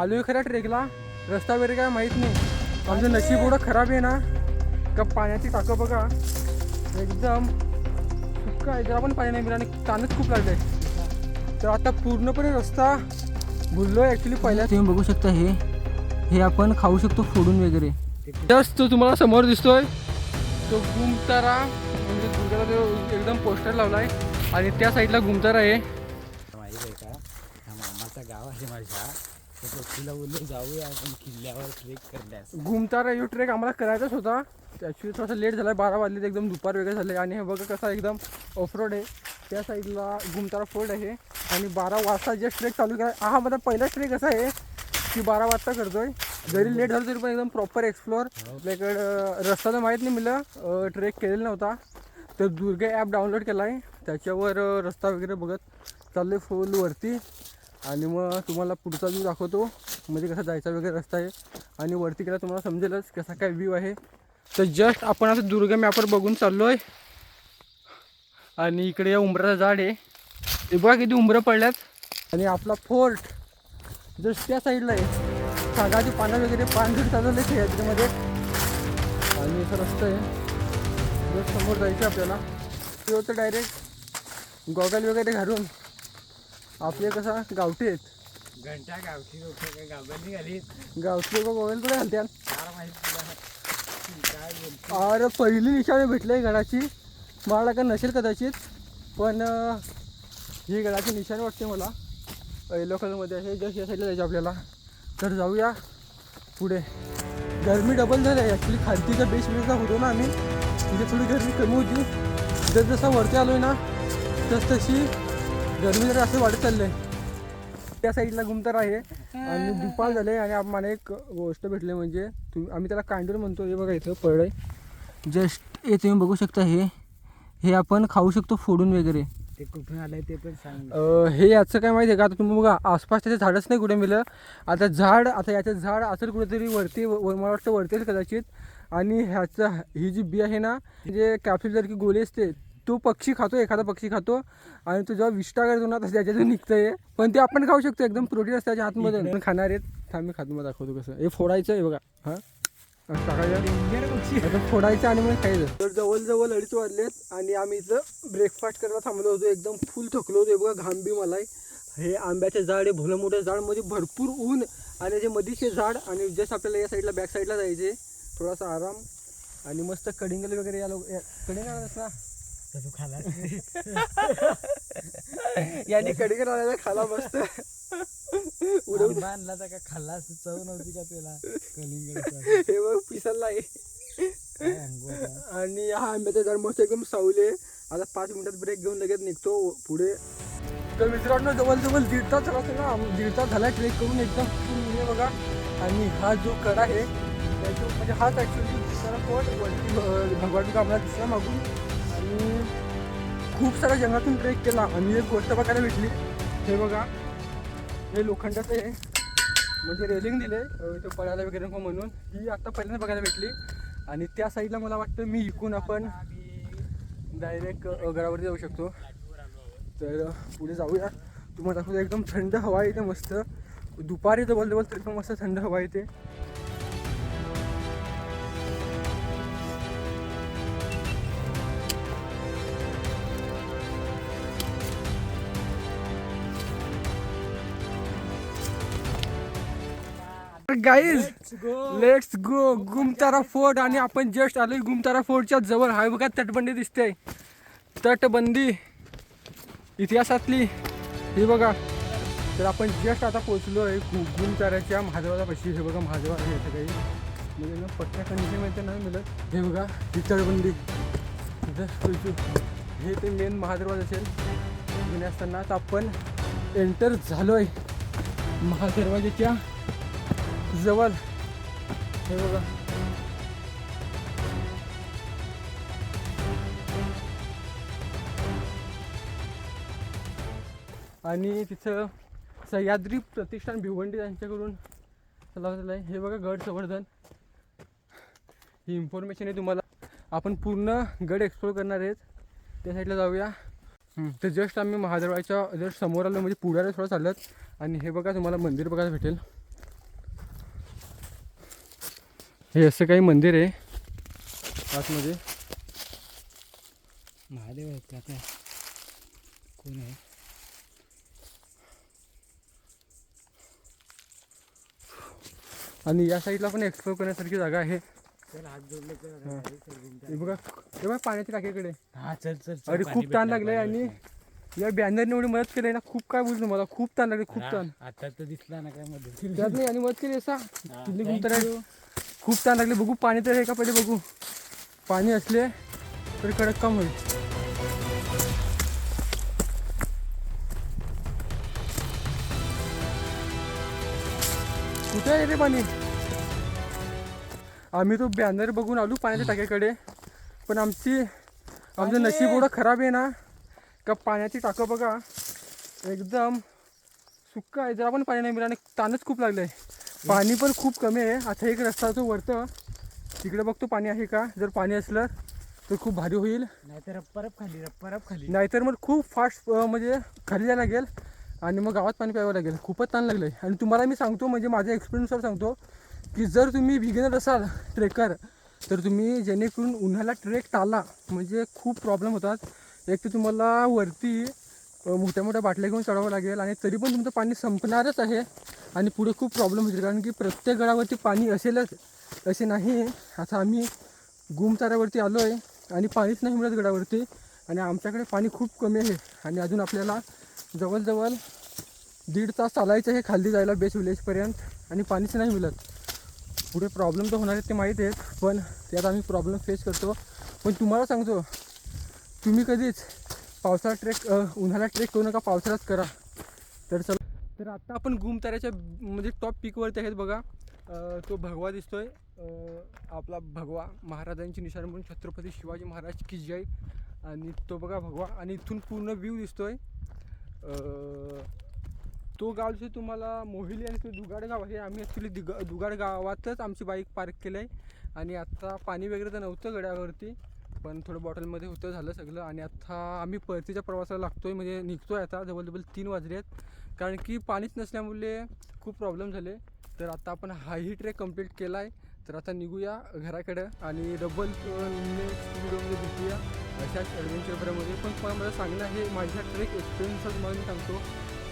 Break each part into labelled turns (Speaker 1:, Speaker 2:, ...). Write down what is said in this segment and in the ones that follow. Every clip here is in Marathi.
Speaker 1: आलोय खऱ्या ट्रेकला. रस्ता वगैरे काय माहीत नाही. आमचं नशीब एवढं खराब आहे ना. का पाण्याची टाकं बघा. एकदम सुक्का आहे. जरा पण पाणी नाही मिळालं आणि ताणच खूप लागले तर आता पूर्णपणे रस्ता भुललो आहे ॲक्च्युली पहिल्या तुम्ही बघू शकता हे. हे आपण खाऊ शकतो फोडून वगैरे. जस्ट तो तुम्हाला समोर दिसतोय. तो गुमतारा म्हणजे दुर्गाला तो एकदम पोस्टर लावला आहे आणि त्या साईडला गुमतारा आहे.
Speaker 2: माहीत आहे का? हा मामाचा गाव आहे माझ्या. पक्षीला बोललो जाऊया आपण किल्ल्यावर ट्रेक करण्यास
Speaker 1: घुमतारा यो ट्रेक आम्हाला करायचाच होता. ॲक्च्युली थोडासा लेट झाला बारा वाजले एकदम दुपार वेगळे झाले आणि हे बघा कसा एकदम ऑफरोड आहे. त्या साईडला घुमतारा फोर्ट आहे. आणि बारा वाजता जे ट्रेक चालू केला हा माझा पहिला ट्रेक असा आहे की बारा वाजता करतोय. जरी लेट झालं तरी पण एकदम प्रॉपर एक्सप्लोअर आपल्याकडं रस्ता तर माहीत नाही मिळलं ट्रेक केलेला नव्हता. तर दुर्गे ॲप डाउनलोड केला आहे त्याच्यावर रस्ता वगैरे बघत चालले फुल वरती. आणि मग तुम्हाला पुढचा व्ह्यू दाखवतो. म्हणजे कसा जायचा वगैरे रस्ता आहे. आणि वरती गेला तुम्हाला समजेलच कसा काय व्ह्यू आहे. तर जस्ट आपण आता दुर्ग मॅपवर बघून चाललो आहे आणि इकडे या उंबराचं झाड आहे. हे बघा किती उंबरं पडल्यात. आणि आपला फोर्ट जस्ट त्या साईडला आहे. सागाची पानं वगैरे पान जर चालवले याच्यामध्ये. आणि असं रस्ता आहे. जस्ट समोर जायचं आहे आपल्याला. ते होतं डायरेक्ट गॉगल वगैरे घालून आपले कसा गावठी आहेत?
Speaker 2: घंटा गावठी लोक काय गावात निघाली
Speaker 1: गावठी लोक गॉगल कुठे घालतात
Speaker 2: फार माहीत तुला. काय बोलतो
Speaker 1: अरे पहिली निशाणी भेटली गडाची. मला का नसेल कदाचित पण अं, ही गडाची निशाणी वाटते मला. लोकलमध्ये हे जस्ट या साईडला जायचं आपल्याला. तर जाऊया पुढे. गरमी डबल झाली आहे. ॲक्च्युली खालतीचा बेस बेसला होतो ना आम्ही. तिथे थोडी गरमी कमी होती. जर जसं वरती आलो आहे ना तस तशी गरमी जरा असं वाढत चाललं आहे. त्या साईडला घुमतर आहे. आणि दुपार झाले आणि आप- मला एक गोष्ट भेटली म्हणजे तुम्ही आम्ही त्याला कांडूर म्हणतो. हे बघा इथं पडलंय जस्ट हे तुम्ही बघू शकता हे. हे आपण खाऊ शकतो फोडून वगैरे.
Speaker 2: ते कुठून आलंय ते पण सांग
Speaker 1: हे याचं काय माहिती आहे का? आता तुम्ही बघा आसपास त्याचे झाडच नाही कुठे मिळलं. आता झाड आता याचं झाड असेल कुठेतरी वरती मला वाटतं वरती असेल कदाचित. आणि ह्याचं ही जी बी आहे ना जे कॅप्सूलसारखी गोळी असते तो पक्षी खातो एखादा पक्षी खातो आणि तो जेव्हा विष्टा करतो ना तसं त्याच्यातून निघतंय पण ते आपण खाऊ शकतो एकदम प्रोटीन असतं त्याच्या आतमध्ये. खाणार आहेत. थांब मी खातो मग दाखवतो कसं. हे फोडायचं आहे बघा. हां? असं फोडायचं आणि मग खायचं. तर जवळ जवळ अडीच वाजलेत आणि आम्ही इथं ब्रेकफास्ट करायला थांबलो होतो. एकदम फुल थकलो होतो. हे बघा घांबी मलाई हे आंब्याचे झाड आहे भलं मोठं झाड. मध्ये भरपूर ऊन आणि जे मधीचे झाड आणि जस्ट आपल्याला या साईडला बॅक साईडला जायचे. थोडासा आराम आणि मस्त कडिंगल वगैरे या लोक कडिंगल ना?
Speaker 2: तर तू खाला
Speaker 1: याने कडिंगल आलेला खाला मस्त उडव
Speaker 2: आंबा आणला तर का खाल्ला चव नव्हती का कलिंगडचा.
Speaker 1: हे बघ पिसाला आहे
Speaker 2: काय अंगू आता?
Speaker 1: आणि हा आंब्याचा झाड मस्त एकदम सावले आता पाच मिनिटात ब्रेक घेऊन लगेच निघतो. पुढे तर मित्रांनो जवळजवळ दीड तास झाला दीड तास झाला ट्रेक करून एकदम बघा. आणि हा जो कडा आहे त्याच्या म्हणजे हाच ॲक्च्युली दुसरा पोट वरती भगवान आम्हाला दिसला मागून. आणि खूप साऱ्या जंगलातून ट्रेक केला. आणि एक गोष्ट बघायला भेटली. हे बघा. हे लोखंडाचं आहे म्हणजे रेलिंग दिले इथं पळायला वगैरे नको म्हणून. ही आता पहिल्यांदा बघायला भेटली. आणि त्या साईडला मला वाटतं मी इकून आपण डायरेक्ट घरावरती जाऊ शकतो. तर पुढे जाऊया. तुम्हाला दाखवतो एकदम थंड हवा येते मस्त. दुपारी जवळ जवळ तर एकदम मस्त थंड हवा येते guys let's go Gumtara fort आणि आपण जस्ट आलोय गुमतारा फोर्टच्या जवळ. हाय बघा तटबंदी दिसते तटबंदी. इतिहासातली. हे बघा. तर आपण जस्ट आता पोहोचलो आहे गुमताऱ्याच्या महादेवापाशी हे बघा महादेवा इथं काही. म्हणजे ना पट्ट्या कंडिशनमध्ये नाही मिळत. हे बघा ही तटबंदी. जस्ट हे ते मेन महादेवाज असेल. जुने असताना तर आपण एंटर झालो आहे महादरवाजाच्या जवळ. हे बघा. आणि तिथं सह्याद्री प्रतिष्ठान भिवंडी यांच्याकडून चालवलेलं आहे. हे बघा गड संवर्धन. ही इन्फॉर्मेशन आहे तुम्हाला. आपण पूर्ण गड एक्सप्लोर करणार आहेत. त्या साईडला जाऊया. तर जस्ट आम्ही महादेवाच्या जस्ट समोर आलो. म्हणजे पुढाऱ्या थोडं चालत. आणि हे बघा तुम्हाला मंदिर बघायला भेटेल. हे असं काही मंदिर आहे. आतमध्ये.
Speaker 2: महादेव आहेत का काय? कोण आहे?
Speaker 1: आणि या साईडला पण एक्सप्लोर करण्यासारखी जागा आहे.
Speaker 2: हात जोडले
Speaker 1: हा. बघा हे बघा पाण्याच्या टाकीकडे
Speaker 2: हा चल चल चल,
Speaker 1: अरे
Speaker 2: पाणी
Speaker 1: खूप ताण
Speaker 2: भेटणार,
Speaker 1: लागलंय आणि. या बॅनरने एवढी मदत केली ना खूप काय बोलतो मला खूप ताण लागले खूप
Speaker 2: हा,
Speaker 1: ताण.
Speaker 2: आता तर दिसला ना काय मदत. केली.
Speaker 1: त्यात नाही आणि मदत केली असा.
Speaker 2: हा, thank you.
Speaker 1: खूप ताण लागले. बघू पाणी तर आहे का पहिले बघू. पाणी असले तर कडक काम होईल. कुठे आहे रे पाणी? आम्ही तो बॅनर बघून आलो पाण्याच्या टाक्याकडे. पण आमची आमचं नशीब एवढं खराब आहे ना का पाण्याची टाकं बघा. एकदम सुक्का आहे. जरा पण पाणी नाही मिळालं आणि ताणच खूप लागलं आहे पाणी पण खूप कमी आहे. आता एक रस्ता तो वरतं. तिकडे बघतो पाणी आहे का? जर पाणी असलं तर खूप भारी होईल.
Speaker 2: नाहीतर रप्परप खाली रप्परप खाली.
Speaker 1: नाहीतर मग खूप फास्ट म्हणजे खाली जायला लागेल आणि मग गावात पाणी प्यावं लागेल. खूपच ताण लागलं आहे आणि तुम्हाला मी सांगतो म्हणजे माझ्या एक्सपिरियन्सवर सांगतो की जर तुम्ही बिगिनर असाल ट्रेकर तर तुम्ही जेणेकरून उन्हाला ट्रेक टाळला म्हणजे खूप प्रॉब्लेम होतात. एक तर तुम्हाला वरती मोठ्या मोठ्या बाटल्या घेऊन चढावं लागेल आणि तरी पण तुमचं पाणी संपणारच आहे आणि पुढे खूप प्रॉब्लेम होतील. कारण की प्रत्येक गडावरती पाणी असेलच असे नाही. आता आम्ही गुमताऱ्यावरती आलो आहे आणि पाणीच नाही मिळत गडावरती आणि आमच्याकडे पाणी खूप कमी आहे आणि अजून आपल्याला जवळजवळ दीड तास चालायचं आहे खाली जायला बेस विलेजपर्यंत आणि पाणीच नाही मिळत. पुढे प्रॉब्लेम तर होणार आहेत ते माहीत आहेत पण त्यात आम्ही प्रॉब्लेम फेस करतो. पण तुम्हाला सांगतो तुम्ही कधीच पावसाळा ट्रेक उन्हाळ्यात ट्रेक करू नका पावसाळ्यात करा. तर चला. तर आता आपण गुमताऱ्याच्या म्हणजे टॉप पीकवरती आहेत बघा. तो भगवा दिसतोय. आपला भगवा महाराजांची निशाण म्हणून छत्रपती शिवाजी महाराज की जय. आणि तो बघा भगवा आणि इथून पूर्ण व्ह्यू दिसतोय. तो गाव जो तुम्हाला मोहिली आणि तो दुगाड गाव आहे आम्ही ॲक्च्युली दिग दुगाड गावातच आमची बाईक पार्क केलं आहे आणि आत्ता पाणी वगैरे तर नव्हतं गड्यावरती. पण थोडं बॉटलमध्ये होतं झालं सगळं. आणि आता आम्ही परतीच्या प्रवासाला लागतो आहे म्हणजे निघतो आहे आता. जवळजवळ तीन वाजले आहेत. कारण की पाणीच नसल्यामुळे खूप प्रॉब्लेम झाले. तर आता आपण हाही ट्रेक कंप्लीट केला आहे तर आता निघूया घराकडं आणि डबल नेक्स्ट व्हिडिओमध्ये भेटूया अशाच ॲडव्हेंचरमध्ये पण मला सांगणं हे माझ्या ट्रेक एक्सपिरियन्सच म्हणून सांगतो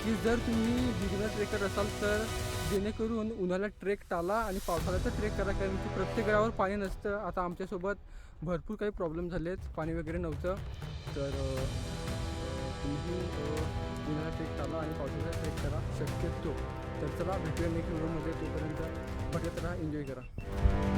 Speaker 1: की जर तुम्ही बिगिनर ट्रेकर असाल तर जेणेकरून उन्हाला ट्रेक टाला आणि पावसाळ्याचा ट्रेक करा कारण की प्रत्येक घरावर पाणी नसतं. आता आमच्यासोबत भरपूर काही प्रॉब्लेम झालेत. पाणी वगैरे नव्हतं. तर तुम्ही उन्हाळ्यात ट्रेक टाला आणि पावसाळ्याचा ट्रेक करा. शक्यतो. तर चला भेटूया नेक्स्ट व्हिडिओमध्ये तोपर्यंत बघत राहा एन्जॉय करा.